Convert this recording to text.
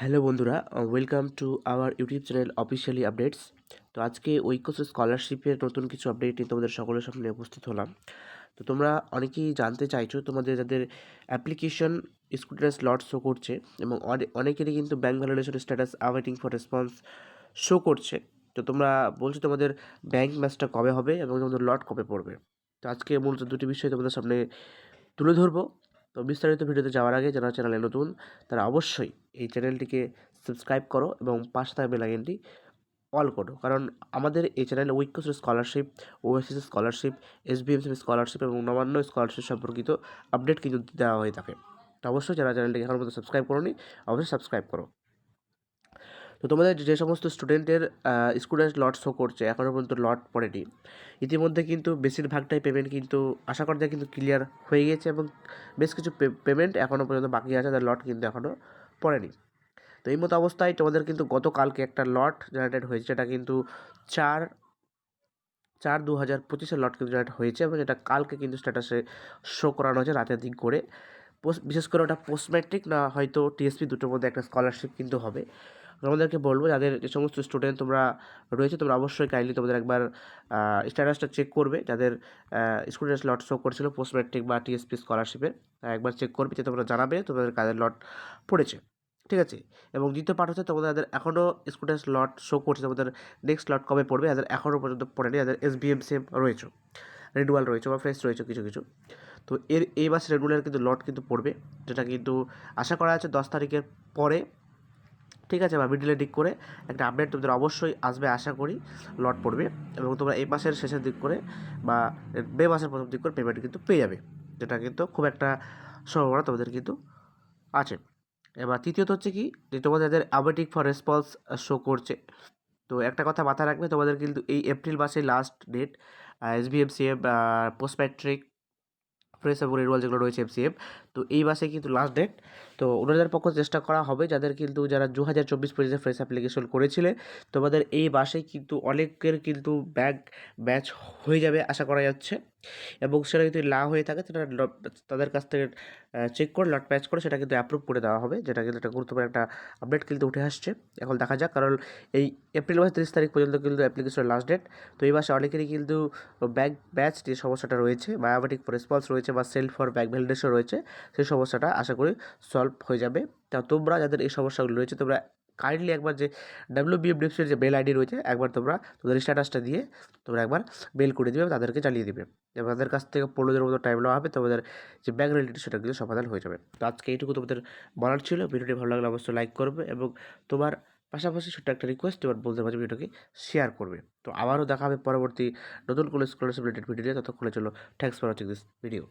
Hello বন্ধুরা welcome to our YouTube channel officially updates তো আজকে ঐক্যস স্কলারশিপের নতুন কিছু আপডেট নিয়ে তোমাদের সকলের সামনে উপস্থিত হলাম। তো তোমরা অনেকেই জানতে চাইছো, তোমাদের যাদের অ্যাপ্লিকেশন স্কুটার স্লট শো করছে এবং অনে- অনেকেরই কিন্তু bank validation status awaiting for response show করছে। তো তোমরা বলছো তোমাদের ব্যাঙ্ক ম্যাচটা কবে হবে এবং তোমাদের লট কবে পড়বে। তো আজকে মূলত দুটি বিষয় তোমাদের সামনে তুলে ধরবো। তো বিস্তারিত ভিডিওতে যাওয়ার আগে যারা চ্যানেলে নতুন, তারা অবশ্যই এই চ্যানেলটিকে সাবস্ক্রাইব করো এবং পাশে থাকা বেল আইকনটি অল করো। কারণ আমাদের এই চ্যানেলে Aikyashree scholarship OSS scholarship SBMC scholarship এবং নবান্ন স্কলারশিপ সম্পর্কিত আপডেট কিন্তু দেওয়া হয়ে থাকে। তো অবশ্যই যারা চ্যানেলটিকে এখনও মধ্যে সাবস্ক্রাইব করোনি, অবশ্যই সাবস্ক্রাইব করো। তো তোমাদের যে সমস্ত স্টুডেন্টের স্টুডেন্ট লট শো করছে এখনও পর্যন্ত লট পড়েনি, ইতিমধ্যে কিন্তু বেশিরভাগটাই পেমেন্ট কিন্তু আশা করা যায় কিন্তু ক্লিয়ার হয়ে গেছে এবং বেশ কিছু পেমেন্ট এখনও পর্যন্ত বাকি আছে তার লট কিন্তু এখনও পড়েনি। তো এই মতো অবস্থায় তোমাদের কিন্তু গতকালকে একটা লট জেনারেটেড হয়েছে, যেটা কিন্তু চার চার দু হাজার পঁচিশের লট কিন্তু জেনারেট হয়েছে এবং এটা কালকে কিন্তু স্ট্যাটাসে শো করানো হয়েছে রাতের দিক করে। পোস্ট বিশেষ করে ওটা পোস্ট ম্যাট্রিক না হয়তো টিএসপি দুটোর মধ্যে একটা স্কলারশিপ কিন্তু হবে। তোমাদেরকে বলব, যাদের যে সমস্ত স্টুডেন্ট তোমরা রয়েছে, তোমরা অবশ্যই কাইন্ডলি তোমাদের একবার স্ট্যাটাসটা চেক করবে। যাদের স্টুডেন্ট লট শো করছিল পোস্ট ম্যাট্রিক বা টিএসপি স্কলারশিপের একবার চেক করবে যে তোমরা জানাবে তোমাদের কাদের লট পড়েছে। ঠিক আছে? এবং দ্বিতীয় পার্ট হচ্ছে তোমাদের যাদের এখনও স্টুডেন্ট লট শো করছে, তোমাদের নেক্সট লট কবে পড়বে, যাদের এখনও পর্যন্ত পড়েনি, যাদের এস বি এম সেম রয়েছে রেডুয়াল রয়েছে বা ফ্রেশ রয়েছে কিছু কিছু। তো এর এই মাসে রেগুলার কিন্তু লট কিন্তু পড়বে, যেটা কিন্তু আশা করা আছে দশ তারিখের পরে, ঠিক আছে? বা মিডিলের দিক করে একটা আপডেট তোমাদের অবশ্যই আসবে, আশা করি লট পড়বে এবং তোমরা এই মাসের শেষের দিক করে বা মে মাসের প্রথম দিক করে পেমেন্ট কিন্তু পেয়ে যাবে, যেটা কিন্তু খুব একটা সম্ভাবনা তোমাদের কিন্তু আছে। এবার তৃতীয়ত হচ্ছে কি যে তোমাদের যাদের অ্যাবেটিক ফর রেসপন্স শো করছে। তো একটা কথা মাথায় রাখবে, তোমাদের কিন্তু এই এপ্রিল মাসে last date S B M C M post matric fresh এবং রেনুয়াল যেগুলো রয়েছে এফসিএফ তো এই মাসে কিন্তু লাস্ট ডেট তো ওনাদের পক্ষ চেষ্টা করা হবে যাদের কিন্তু যারা দু হাজার চব্বিশ পঁচিশে ফ্রেশ অ্যাপ্লিকেশন করেছিলে, তোমাদের এই মাসে কিন্তু অনেকের কিন্তু ব্যাগ ম্যাচ হয়ে যাবে আশা করা যাচ্ছে। এবং সেটা যদি না হয়ে থাকে, সেটা তাদের কাছ থেকে চেক করে লট ম্যাচ করে সেটা কিন্তু অ্যাপ্রুভ করে দেওয়া হবে, যেটা কিন্তু একটা গুরুত্বপূর্ণ একটা আপডেট কিন্তু উঠে আসছে। এখন দেখা যাক, কারণ এই এপ্রিল মাসের তিরিশ তারিখ পর্যন্ত কিন্তু অ্যাপ্লিকেশনের লাস্ট ডেট তো এই মাসে অনেকেরই কিন্তু ব্যাগ ব্যাচ যে সমস্যাটা রয়েছে বায়োমেট্রিক রেসপন্স রয়েছে বা সেল ফর ব্যাগ ভ্যালিডেশন রয়েছে সেই সমস্যাটা আশা করি সলভ হয়ে যাবে। তা তোমরা যাদের এই সমস্যাগুলো রয়েছে, তোমরা কাইন্ডলি একবার যে ডাব্লিউ বিএফডিএফসির যে মেল আইডি রয়েছে, একবার তোমরা তোমাদের স্ট্যাটাসটা দিয়ে তোমরা একবার মেল করে দিবে তাদেরকে চালিয়ে দিবে। এবং তাদের কাছ থেকে পনেরো দিনের মতো টাইম নেওয়া হবে তোমাদের যে ব্যাঙ্ক রিলেটেড সেটা কিন্তু সমাধান হয়ে যাবে। তো আজকে এইটুকু তোমাদের বলার ছিল। ভিডিওটি ভালো লাগলে অবশ্যই লাইক করবে এবং তোমার পাশাপাশি ছোট্ট একটা রিকোয়েস্ট এবার বলতে পারছি ভিডিওকে শেয়ার করবে। তো আবারও দেখা হবে পরবর্তী নতুন কোনো স্কলারশিপ রিলেটেড ভিডিও ততক্ষণে চলো thanks for watching this video